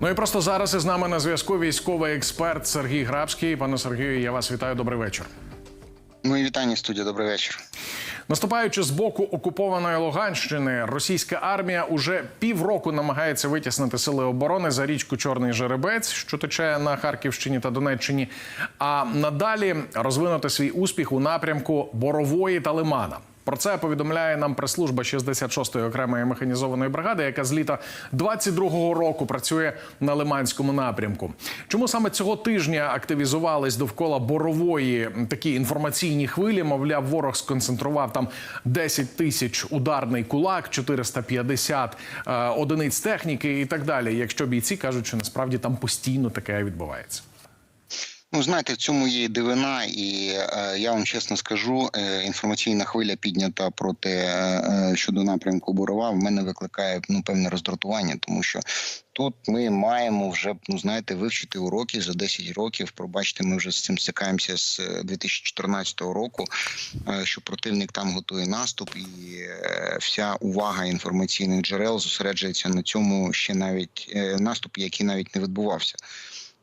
Ну і просто зараз із нами на зв'язку військовий експерт Сергій Грабський. Пане Сергію, я вас вітаю. Добрий вечір. Мої вітання студія. Добрий вечір. Наступаючи з боку окупованої Луганщини, російська армія уже півроку намагається витіснити сили оборони за річку Чорний Жеребець, що тече на Харківщині та Донеччині. А надалі розвинути свій успіх у напрямку Борової та Лимана. Про це повідомляє нам прес-служба 66-ї окремої механізованої бригади, яка з літа 22-го року працює на Лиманському напрямку. Чому саме цього тижня активізувались довкола борової такі інформаційні хвилі? Мовляв, ворог сконцентрував там 10 тисяч ударний кулак, 450 е, одиниць техніки і так далі. Якщо бійці кажуть, що насправді там постійно таке відбувається. Ну, знаєте, в цьому є дивина, і е, я вам чесно скажу, е, інформаційна хвиля піднята проти е, щодо напрямку Борова. В мене викликає ну певне роздратування, тому що тут ми маємо вже ну знаєте, вивчити уроки за 10 років. Пробачте, ми вже з цим стикаємося з 2014 року. е, Що противник там готує наступ, і е, вся увага інформаційних джерел зосереджується на цьому ще навіть е, наступі, який навіть не відбувався.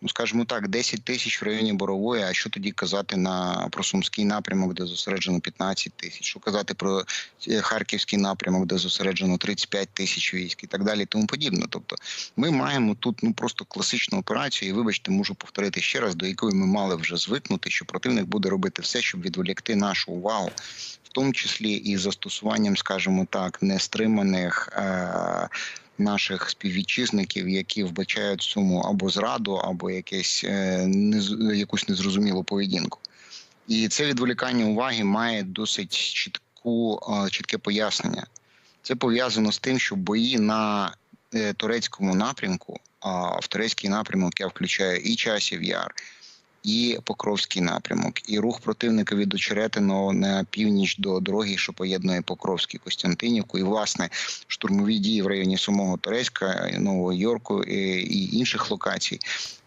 Ну, скажімо так, 10 тисяч в районі Борової. А що тоді казати на про Сумський напрямок, де зосереджено 15 тисяч? Що казати про е, Харківський напрямок, де зосереджено 35 тисяч військ і так далі, і тому подібне. Тобто, ми маємо тут ну просто класичну операцію, і вибачте, можу повторити ще раз, до якої ми мали вже звикнути, що противник буде робити все, щоб відволікти нашу увагу. В тому числі і застосуванням, скажімо так, нестриманих е- наших співвітчизників, які вбачають цьому або зраду, або якесь е, якусь незрозумілу поведінку. І це відволікання уваги має досить чітку е, чітке пояснення. Це пов'язано з тим, що бої на е, турецькому напрямку, а в турецький напрямок я включаю і часів яр, і Покровський напрямок, і рух противника від Очеретиного на північ до дороги, що поєднує Покровський Костянтинівку, і власне штурмові дії в районі самого Турецька, Нового Йорку і, і інших локацій.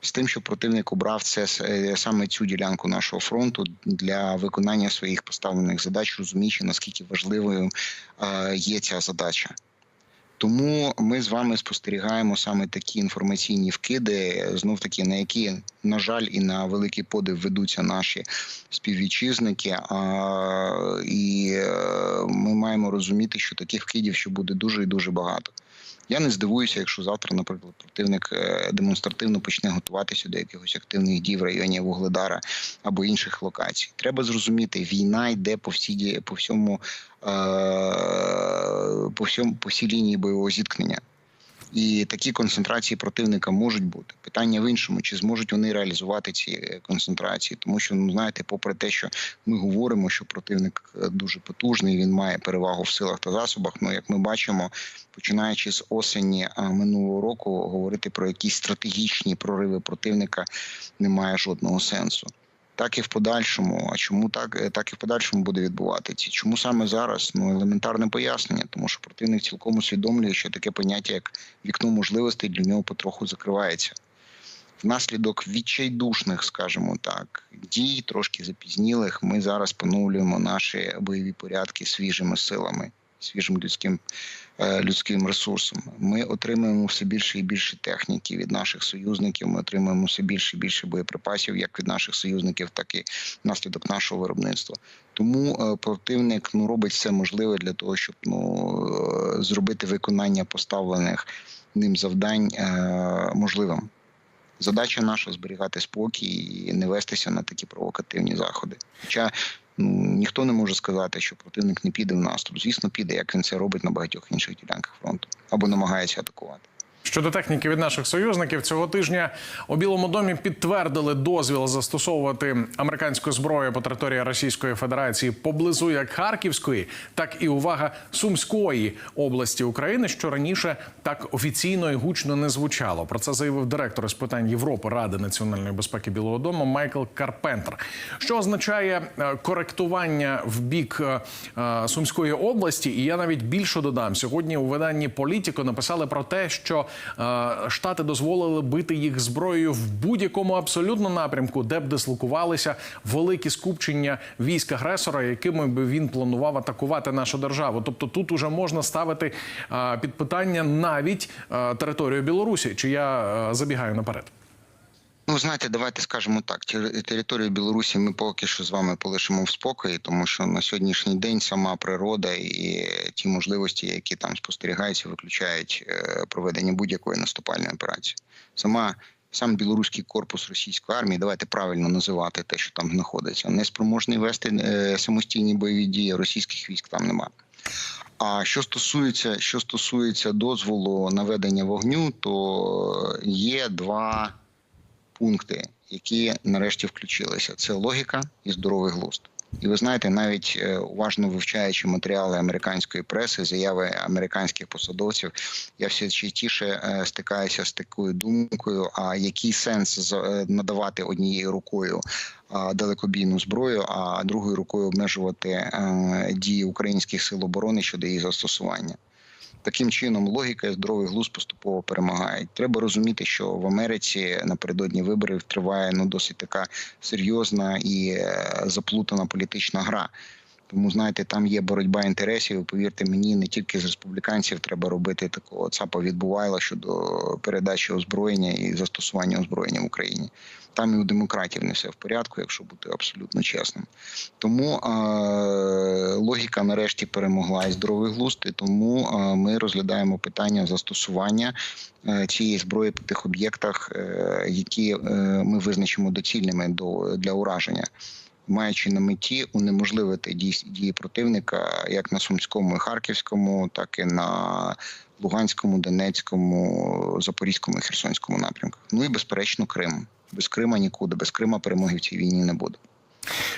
З тим, що противник обрав це е, саме цю ділянку нашого фронту для виконання своїх поставлених задач, розуміючи наскільки важливою е, є ця задача. Тому ми з вами спостерігаємо саме такі інформаційні вкиди, знов таки на які, на жаль, і на великий подив ведуться наші співвітчизники. І е, ми маємо розуміти, що таких вкидів ще буде дуже і дуже багато. Я не здивуюся, якщо завтра, наприклад, противник е, демонстративно почне готуватися до якихось активних дій в районі Вугледара або інших локацій. Треба зрозуміти, війна йде по всій по всьому е, по всьому по всій лінії бойового зіткнення. І такі концентрації противника можуть бути. Питання в іншому, чи зможуть вони реалізувати ці е, концентрації, тому що ну знаєте, попри те, що ми говоримо, що противник е, дуже потужний, він має перевагу в силах та засобах. Ну як ми бачимо, починаючи з осені минулого року, говорити про якісь стратегічні прориви противника немає жодного сенсу. Так і в подальшому. А чому так, Е, так і в подальшому буде відбуватися? Чому саме зараз? Ну елементарне пояснення, тому що противник цілком усвідомлює, що таке поняття як вікно можливостей для нього потроху закривається. Внаслідок відчайдушних, скажімо так, дій трошки запізнілих. Ми зараз поновлюємо наші бойові порядки свіжими силами, свіжим людським е, людським ресурсом. Ми отримуємо все більше і більше техніки від наших союзників. Ми отримуємо все більше і більше боєприпасів, як від наших союзників, так і внаслідок нашого виробництва. Тому е, противник ну робить все можливе для того, щоб ну е, зробити виконання поставлених ним завдань можливим. Задача наша зберігати спокій і не вестися на такі провокативні заходи. Хоча ніхто не може сказати, що противник не піде в наступ. Звісно, піде, як він це робить на багатьох інших ділянках фронту або намагається атакувати. Щодо техніки від наших союзників, цього тижня у Білому домі підтвердили дозвіл застосовувати американську зброю по території Російської Федерації поблизу як Харківської, так і увага Сумської області України, що раніше так офіційно і гучно не звучало. Про це заявив директор з питань Європи Ради національної безпеки Білого Дому Майкл Карпентер. Що означає е, коректування в бік е, е, Сумської області? І я навіть більше додам сьогодні. У виданні Політіко написали про те, що штати дозволили бити їх зброєю в будь-якому абсолютно напрямку, де б дислокувалися великі скупчення військ агресора, якими би він планував атакувати нашу державу. Тобто тут уже можна ставити е, під питання навіть е, територію Білорусі. Чи я е, забігаю наперед? Ну, знаєте, давайте скажемо так: тер- територію Білорусі ми поки що з вами полишимо в спокої, тому що на сьогоднішній день сама природа і ті можливості, які там спостерігаються, виключають е, проведення будь-якої наступальної операції. Сама сам білоруський корпус російської армії, давайте правильно називати те, що там знаходиться, не спроможний вести е, самостійні бойові дії. Російських військ там немає. А що стосується, що стосується дозволу на ведення вогню, то є два пункти, які нарешті включилися. Це логіка і здоровий глузд. І ви знаєте, навіть е, уважно вивчаючи матеріали американської преси, заяви американських посадовців, я все частіше е, стикаюся з такою думкою: а який сенс е, надавати однією рукою далекобійну зброю, а другою рукою обмежувати дії українських сил оборони щодо її застосування? Таким чином, логіка і здоровий глузд поступово перемагають. Треба розуміти, що в Америці напередодні виборів триває ну досить така серйозна і е, заплутана політична гра. Тому знаєте, там є боротьба інтересів. Повірте мені, не тільки з республіканців треба робити такого ЦАПа відбувайла щодо передачі озброєння і застосування озброєння в Україні. Там і у демократів не все в порядку, якщо бути абсолютно чесним. Тому е, логіка нарешті перемогла і здоровий глузд, і тому е, ми розглядаємо питання застосування е, цієї зброї по тих об'єктах, е, які е, ми визначимо доцільними до для ураження. Маючи на меті унеможливити дії, противника як на Сумському і Харківському, так і на Луганському, Донецькому, Запорізькому і Херсонському напрямках. Ну і безперечно, Крим. Без Крима нікуди, без Крима перемоги в цій війні не буде.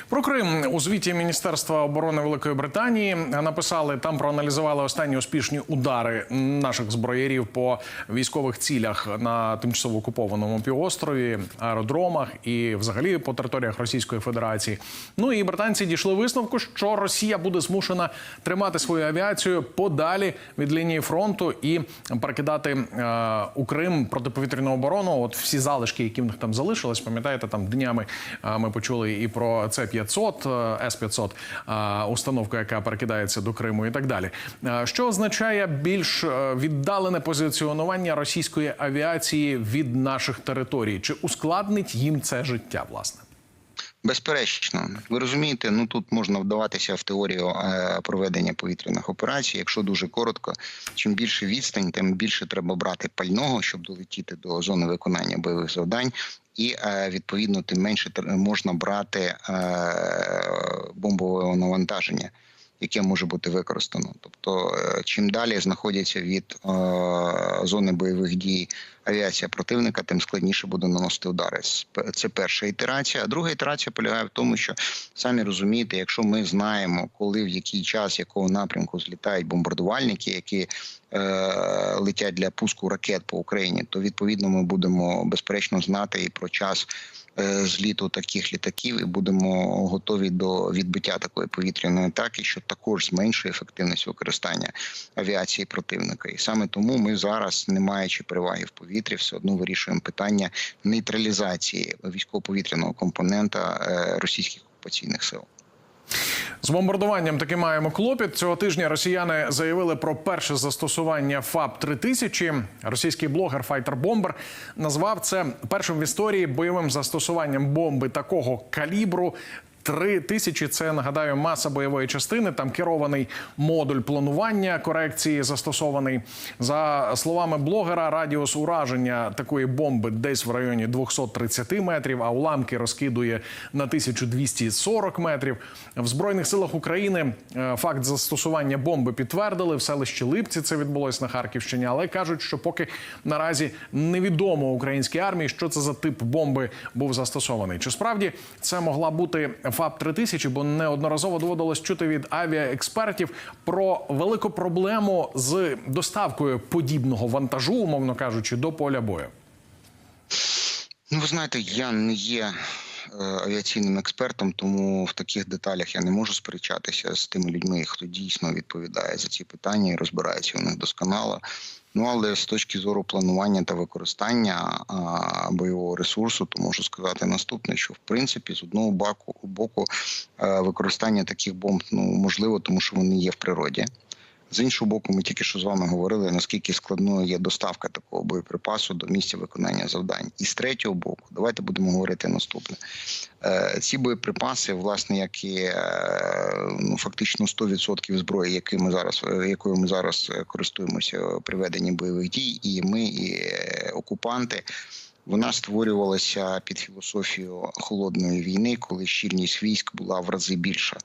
Про Крим у звіті Міністерства оборони Великої Британії написали там, проаналізували останні успішні удари наших зброярів по військових цілях на тимчасово окупованому півострові, аеродромах і взагалі по територіях Російської Федерації. Ну і британці дійшли висновку, що Росія буде змушена тримати свою авіацію подалі від лінії фронту і перекидати е, у Крим протиповітряну оборону. От всі залишки, які в них там залишились, пам'ятаєте, там днями е, ми почули і про це 500 С 500 установка, яка перекидається до Криму, і так далі. Е, Що означає більш е, віддалене позиціонування російської авіації від наших територій? Чи ускладнить їм це життя, власне? Безперечно, ви розумієте, ну тут можна вдаватися в теорію е, проведення повітряних операцій. Якщо дуже коротко, чим більше відстань, тим більше треба брати пального, щоб долетіти до зони виконання бойових завдань, і е, відповідно тим менше можна брати е, бомбового навантаження. Яке може бути використано, тобто е, чим далі знаходяться від е, зони бойових дій авіація противника, тим складніше буде наносити удари. Це перша ітерація. А друга ітерація полягає в тому, що самі розумієте, якщо ми знаємо, коли в який час якого напрямку злітають бомбардувальники, які е, летять для пуску ракет по Україні, то відповідно ми будемо безперечно знати і про час. Е, Зліту таких літаків і будемо готові до відбиття такої повітряної атаки, що також зменшує ефективність використання авіації противника. І саме тому ми зараз, не маючи переваги в повітрі, все одно вирішуємо питання нейтралізації військово-повітряного компонента е, російських окупаційних сил. З бомбардуванням таки маємо клопіт. Цього тижня росіяни заявили про перше застосування ФАБ 3000 Російський блогер Fighter Bomber назвав це першим в історії бойовим застосуванням бомби такого калібру. Три тисячі це нагадаю маса бойової частини. Там керований модуль планування корекції застосований. За словами блогера, радіус ураження такої бомби десь в районі 230 метрів, а уламки розкидує на 1240 метрів. В збройних силах України е, факт застосування бомби підтвердили. В селищі Липці це відбулось на Харківщині, але кажуть, що поки наразі невідомо українській армії, що це за тип бомби був застосований. Чи справді це могла бути ФАП 3000 бо неодноразово доводилось чути від авіаекспертів про велику проблему з доставкою подібного вантажу, умовно кажучи, до поля бою. Ну, ви знаєте, я не є е, авіаційним експертом, тому в таких деталях я не можу сперечатися з тими людьми, хто дійсно відповідає за ці питання і розбирається в них досконало. Ну але з точки зору планування та використання а, бойового ресурсу, то можу сказати наступне: що в принципі з одного боку, боку е, використання таких бомб ну можливо, тому що вони є в природі. З іншого боку, ми тільки що з вами говорили, наскільки складною є доставка такого боєприпасу до місця виконання завдань. І з третього боку, давайте будемо говорити наступне: Е, ці боєприпаси, власне, як і е, ну фактично 100% зброї, якою ми зараз е, якою ми зараз користуємося при веденні бойових дій, і ми, і окупанти. Вона створювалася під філософію холодної війни, коли щільність військ була в рази більша.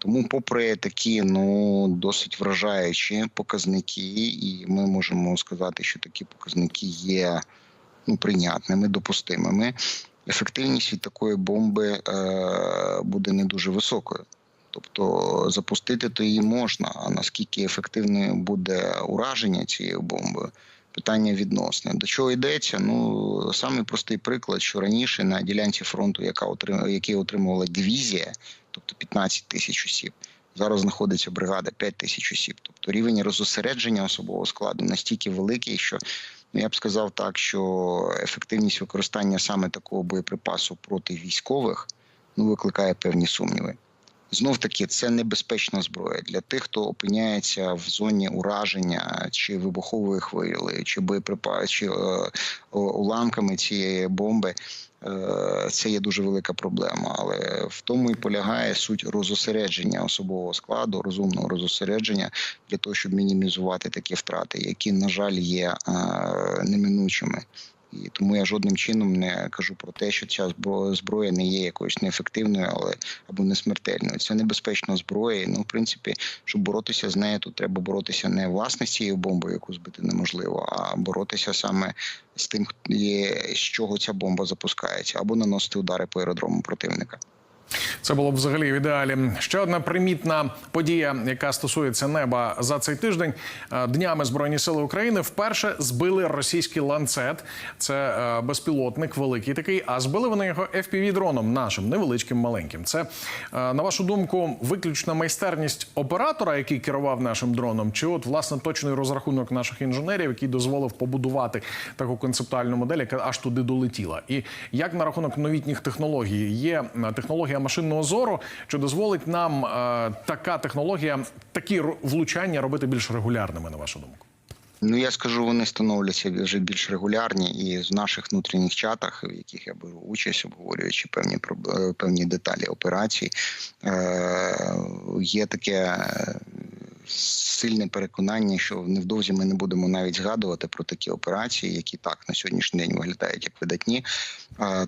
Тому, попри такі ну досить вражаючі показники, і ми можемо сказати, що такі показники є ну прийнятними, допустимими. Ефективність від такої бомби е, буде не дуже високою. Тобто запустити то її можна. А наскільки ефективною буде ураження цією бомбою? Питання відносне. До чого йдеться? Ну самий простий приклад, що раніше на ділянці фронту, яка отрим... який отримувала дивізія, тобто 15 тисяч осіб, зараз знаходиться бригада 5 тисяч осіб. Тобто рівень розосередження особового складу настільки великий, що ну я б сказав так, що ефективність використання саме такого боєприпасу проти військових ну викликає певні сумніви. Знов таки, це небезпечна зброя для тих, хто опиняється в зоні ураження чи вибухової хвилі, чи боєприпас, чи е, уламками цієї бомби. Е, це є дуже велика проблема, але в тому і полягає суть розосередження особового складу, розумного розосередження для того, щоб мінімізувати такі втрати, які на жаль є е, неминучими. І тому я жодним чином не кажу про те, що ця зброя не є якоюсь неефективною, але або не смертельною. Це небезпечна зброя. і, Ну, в принципі, щоб боротися з нею, то треба боротися не власне з цією бомбою, яку збити неможливо, а боротися саме з тим, з чого ця бомба запускається, або наносити удари по аеродрому противника. Це було б взагалі в ідеалі. Ще одна примітна подія, яка стосується неба за цей тиждень. Е, Днями збройні сили України вперше збили російський ланцет. Це е, безпілотник, великий такий. А збили вони його fpv дроном нашим невеличким маленьким. Це е, на вашу думку виключна майстерність оператора, який керував нашим дроном, чи от власне точний розрахунок наших інженерів, який дозволив побудувати таку концептуальну модель, яка аж туди долетіла. І як на рахунок новітніх технологій є технологія машинного зору, що дозволить нам е, така технологія, такі влучання робити більш регулярними, на вашу думку. Ну я скажу, вони становляться вже більш регулярні, і в наших внутрішніх чатах, в яких я беру участь, обговорюючи певні е, певні деталі операцій, е- є таке. Сильне переконання, що невдовзі ми не будемо навіть згадувати про такі операції, які так на сьогоднішній день виглядають як видатні,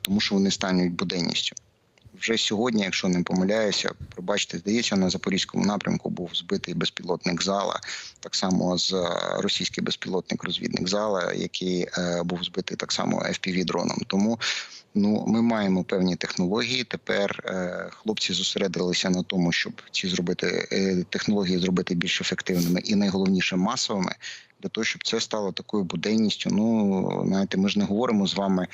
тому що вони стануть буденністю. Вже сьогодні, якщо не помиляюся, пробачте, здається, на запорізькому напрямку був збитий безпілотник зала, так само з е, російський безпілотник розвідник зала, який е, був збитий так само fpv дроном. Тому ну ми маємо певні технології. Тепер е, хлопці зосередилися на тому, щоб ці зробити технології зробити більш ефективними і найголовніше масовими. Для того щоб це стало такою буденністю. Ну знаєте, ми ж не говоримо з вами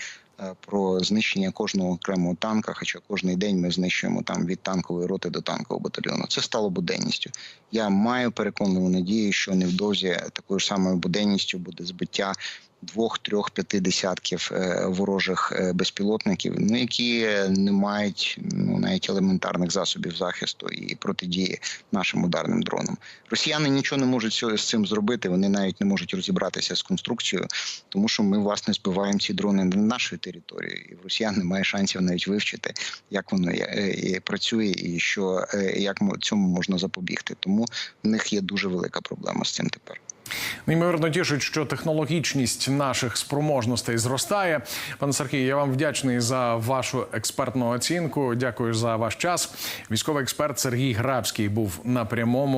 про знищення кожного окремого танка. Хоча кожний день ми знищуємо там від танкової роти до танкового батальйону. Це стало буденністю. Я маю переконливу надію, що невдовзі такою ж самою буденністю буде збиття. Двох, трьох, п'яти десятків е, ворожих е, безпілотників, ну які не мають ну навіть елементарних засобів захисту і протидії нашим ударним дронам. Росіяни нічого не можуть з цим зробити. Вони навіть не можуть розібратися з конструкцією, тому що ми власне збиваємо ці дрони на нашої території, і в росіян немає шансів навіть вивчити, як воно е, і працює, і що як цьому можна запобігти. Тому в них є дуже велика проблема з цим тепер. Неймовірно тішить, що технологічність наших спроможностей зростає. Пане Сергій, я вам вдячний за вашу експертну оцінку. Дякую за ваш час. Військовий експерт Сергій Грабський був на прямому.